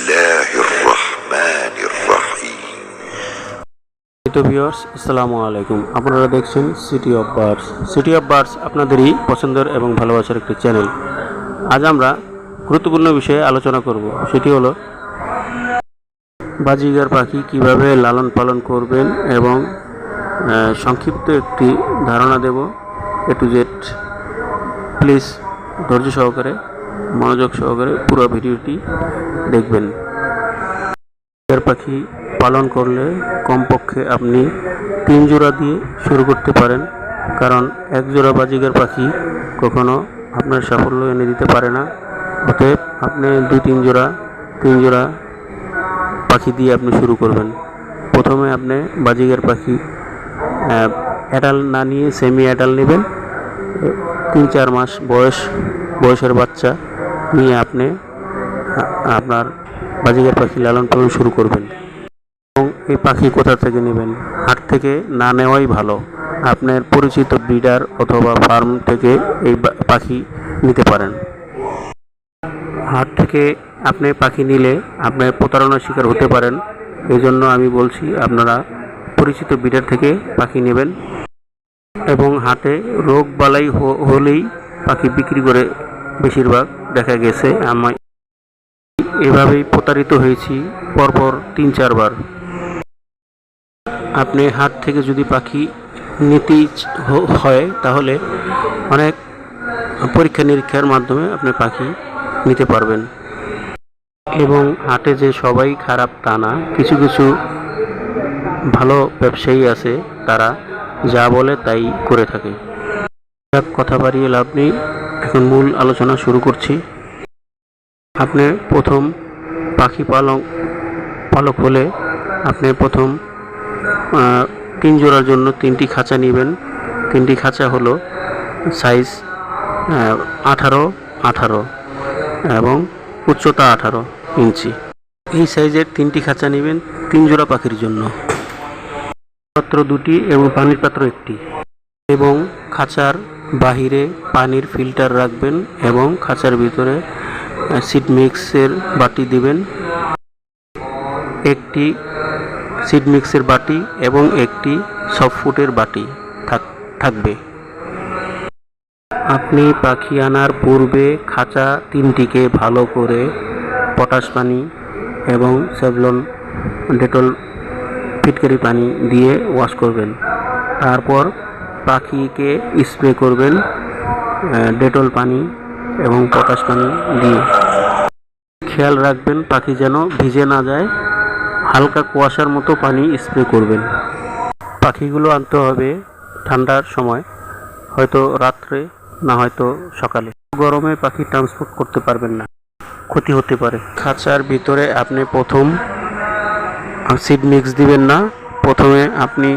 الله الرحمن الرحيم তো ভিউয়ার্স আসসালামু আলাইকুম আপনারা দেখছেন city of birds city of birds আপনাদেরই পছন্দের এবং ভালোবাসার একটি চ্যানেল আজ আমরা গুরুত্বপূর্ণ বিষয়ে আলোচনা করব সেটি হলো বাজিগার পাখি কিভাবে লালন পালন করবেন এবং আহ, সংক্ষিপ্ত একটি ধারণা দেব এ টু জেড প্লিজ ধৈর্য সহকারে মনোযোগ সহকারে পুরো ভিডিওটি দেখবেন। বাজিগার পাখি পালন করলে কমপক্ষে আপনি তিন জোড়া দিয়ে শুরু করতে পারেন, কারণ এক জোড়া বাজিগার পাখি কখনো আপনার সাফল্য এনে দিতে পারে না। অতএব আপনি দুই তিন জোড়া তিন জোড়া পাখি দিয়ে আপনি শুরু করবেন। প্রথমে আপনি বাজিগার পাখি অ্যাডাল না নিয়ে সেমি অ্যাডাল নেবেন। তিন, চার মাস বয়স, বয়সের বাচ্চা। নিয়ে আপনি আপনার বাজিগার পাখি লালন পালন শুরু করবেন। এবং এই পাখি কোথা থেকে নেবেন? হাট থেকে না নেওয়াই ভালো। আপনার পরিচিত ব্রিডার অথবা ফার্ম থেকে এই পাখি নিতে পারেন। হাট থেকে আপনি পাখি নিলে আপনি প্রতারণার শিকার হতে পারেন। এই জন্য আমি বলছি, আপনারা পরিচিত ব্রিডার থেকে পাখি নেবেন এবং হাটে রোগ বালাই হলেই পাখি বিক্রি করে বেশিরভাগ। দেখা গেছে, আমি এভাবেই প্রতারিত হয়েছি পরপর তিন, চারবার। আপনি হাট থেকে যদি পাখি হ- হয়, তাহলে অনেক পরীক্ষা নিরীক্ষার মাধ্যমে আপনি পাখি নিতে পারবেন। এবং হাটে যে সবাই খারাপ তা না, কিছু কিছু ভালো ব্যবসায়ী আছে, তারা যা বলে তাই করে থাকে। কথা বাড়িয়ে লাভ নেই। এখন মূল আলোচনা শুরু করছি। আপনি প্রথম পাখি পালক পালক হলে আপনি প্রথম তিন জোড়ার জন্য তিনটি খাঁচা নেবেন। তিনটি খাঁচা হলো সাইজ আঠারো আঠারো এবং উচ্চতা আঠারো ইঞ্চি। এই সাইজের তিনটি খাঁচা নেবেন তিন জোড়া পাখির জন্য। পাত্র দুটি এবং পানির পাত্র একটি। এবং খাঁচার বাহিরে পানির ফিল্টার রাখবেন এবং খাঁচার ভিতরে সিড মিক্সের বাটি দিবেন। একটি সিড মিক্সের বাটি এবং একটি সফট ফুটের বাটি থাক- থাকবে। আপনি পাখি আনার পূর্বে খাঁচা তিনটিকে ভালো করে পটাশ পানি এবং সেভলন, ডেটল ফিটকারি পানি দিয়ে ওয়াশ করবেন। তারপর পাখিকে স্প্রে করবেন ডেটল পানি এবং পটাশ পানি দিয়ে। খেয়াল রাখবেন, পাখি যেন ভিজে না যায়, হালকা কুয়াশার মতো পানি স্প্রে করবেন। পাখিগুলো আনতে হবে ঠান্ডার সময়, হয়তো রাত্রে, না হয়তো সকালে। গরমে পাখি ট্রান্সপোর্ট করতে পারবেন না, ক্ষতি হতে পারে। খাঁচার ভিতরে আপনি প্রথম সিড মিক্স দিবেন না, প্রথমে আপনি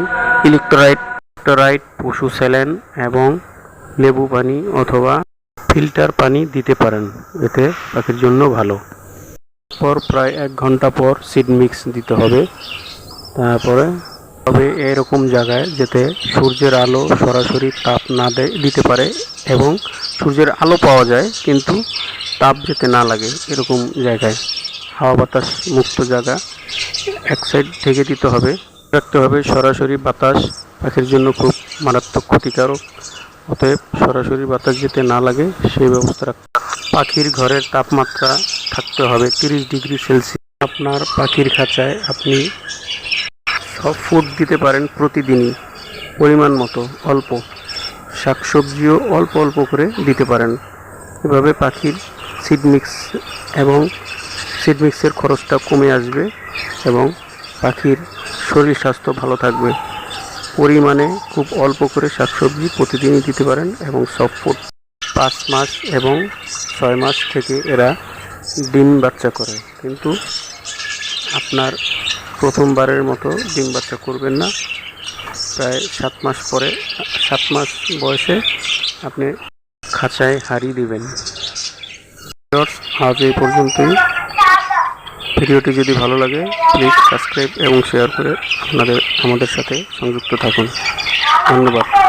ইলেকট্রোলাইট ইলেকট্রোলাইট পশু স্যালেন এবং লেবু পানি অথবা ফিল্টার পানি দিতে পারেন। এতে পাখির জন্য ভালো। পর প্রায় এক ঘণ্টা পর সিড মিক্স দিতে হবে। তারপরে তবে এরকম জায়গায় যাতে সূর্যের আলো সরাসরি তাপ না দিতে পারে এবং সূর্যের আলো পাওয়া যায়, কিন্তু তাপ যেতে না লাগে এরকম জায়গায়। হাওয়া বাতাস মুক্ত জায়গা এক সাইড থেকে দিতে হবে। রাখতে হবে সরাসরি বাতাস পাখির জন্য খুব মারাত্মক ক্ষতিকারক। অতএব সরাসরি বাতাস যেতে না লাগে, সেই ব্যবস্থা রাখতে পাখির ঘরের তাপমাত্রা থাকতে হবে তিরিশ ডিগ্রি সেলসিয়াস। আপনার পাখির খাঁচায় আপনি সব ফুড দিতে পারেন প্রতিদিনই, পরিমাণ মতো, অল্প। শাকসবজিও অল্প অল্প করে দিতে পারেন। এভাবে পাখির সিড মিক্স এবং সিড মিক্সের খরচটা কমে আসবে এবং পাখির শরীর স্বাস্থ্য ভালো থাকবে। পরিমাণে খুব অল্প করে শাকসবজি প্রতিদিনই দিতে পারেন এবং সব ফুড পাঁচ মাস এবং ছয় মাস থেকে এরা ডিম বাচ্চা করে। কিন্তু আপনার প্রথমবারের মতো ডিম বাচ্চা করবেন না। প্রায় সাত মাস পরে, সাত মাস বয়সে আপনি খাঁচায় হারিয়ে দিবেন। আজ এই পর্যন্তই। ভিডিওটি যদি ভালো লাগে প্লিজ সাবস্ক্রাইব এবং শেয়ার করে আপনাদের, আমাদের সাথে সংযুক্ত থাকুন। ধন্যবাদ।